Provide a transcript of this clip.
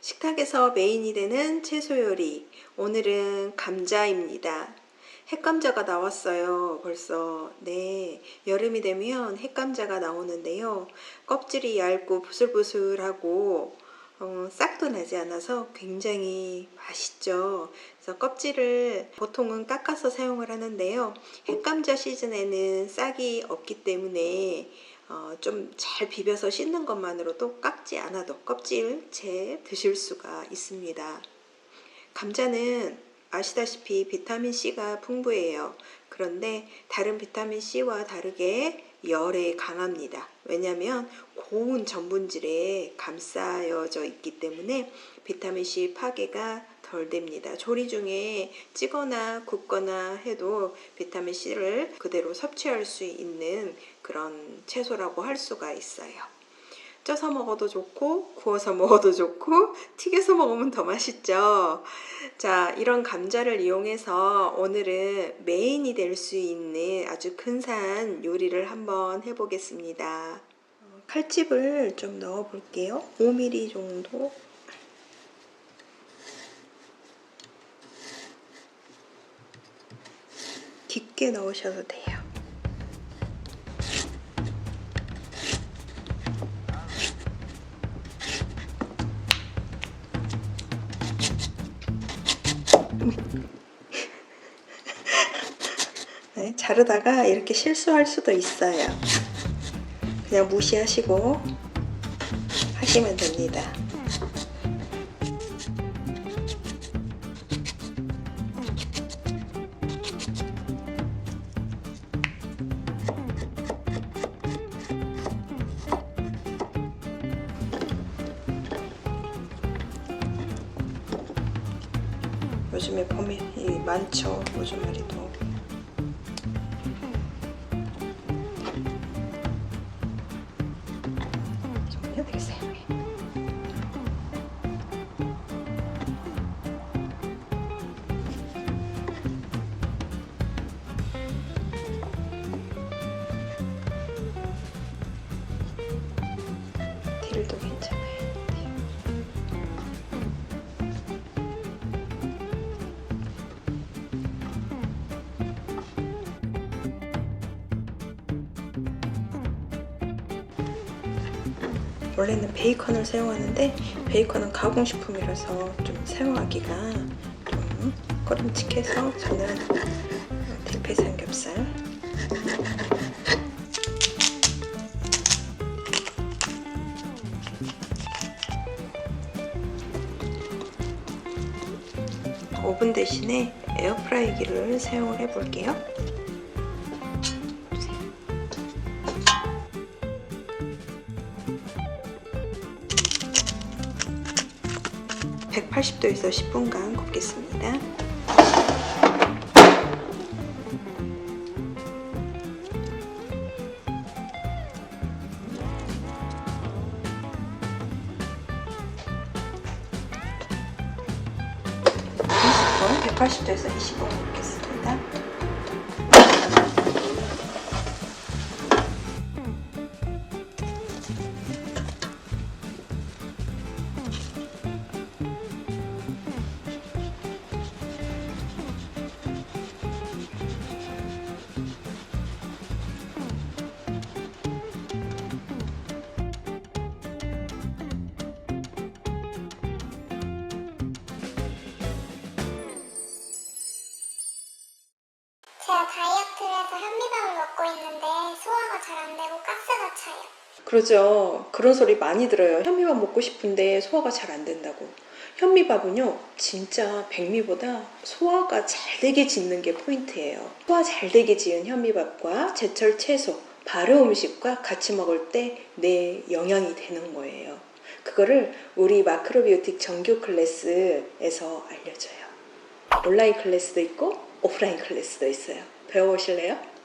식탁에서 메인이 되는 채소 요리. 오늘은 감자입니다. 핵감자가 나왔어요. 벌써. 네. 여름이 되면 핵감자가 나오는데요. 껍질이 얇고 부슬부슬하고 어, 싹도 나지 않아서 굉장히 맛있죠. 그래서 껍질을 보통은 깎아서 사용을 하는데요. 핵감자 시즌에는 싹이 없기 때문에 어, 좀 잘 비벼서 씻는 것만으로도 깎지 않아도 껍질 채 드실 수가 있습니다. 감자는 아시다시피 비타민 C가 풍부해요. 그런데 다른 비타민 C와 다르게 열에 강합니다. 왜냐하면 고운 전분질에 감싸여져 있기 때문에 비타민 C 파괴가 덜 됩니다. 조리 중에 찌거나 굽거나 해도 비타민 C를 그대로 섭취할 수 있는 그런 채소라고 할 수가 있어요. 쪄서 먹어도 좋고 구워서 먹어도 좋고 튀겨서 먹으면 더 맛있죠. 자, 이런 감자를 이용해서 오늘은 메인이 될 수 있는 아주 근사한 요리를 한번 해보겠습니다. 어, 칼집을 좀 넣어 볼게요. 5mm 정도. 깊게 넣으셔도 돼요. 네, 자르다가 이렇게 실수할 수도 있어요. 그냥 무시하시고 하시면 됩니다. 요즘에 봄이 많죠. 로즈마리도. 해야 되겠어요. 딜도 괜찮아요. 원래는 베이컨을 사용하는데 베이컨은 가공식품이라서 좀 사용하기가 좀 꺼림칙해서 저는 대패 삼겹살 오븐 대신에 에어프라이기를 사용을 해 볼게요. 180도에서 10분간 굽겠습니다. 어, 180도에서 20분 굽겠습니다. 제가 다이어트를 해서 현미밥을 먹고 있는데 소화가 잘 안 되고 가스가 차요. 그러죠. 그런 소리 많이 들어요. 현미밥 먹고 싶은데 소화가 잘 안 된다고. 현미밥은요, 진짜 백미보다 소화가 잘 되게 짓는 게 포인트예요. 소화 잘 되게 지은 현미밥과 제철 채소, 발효 음식과 같이 먹을 때 내 영양이 되는 거예요. 그거를 우리 마크로비오틱 정규 클래스에서 알려줘요. 온라인 클래스도 있고 오프라인 클래스도 있어요. 배워보실래요?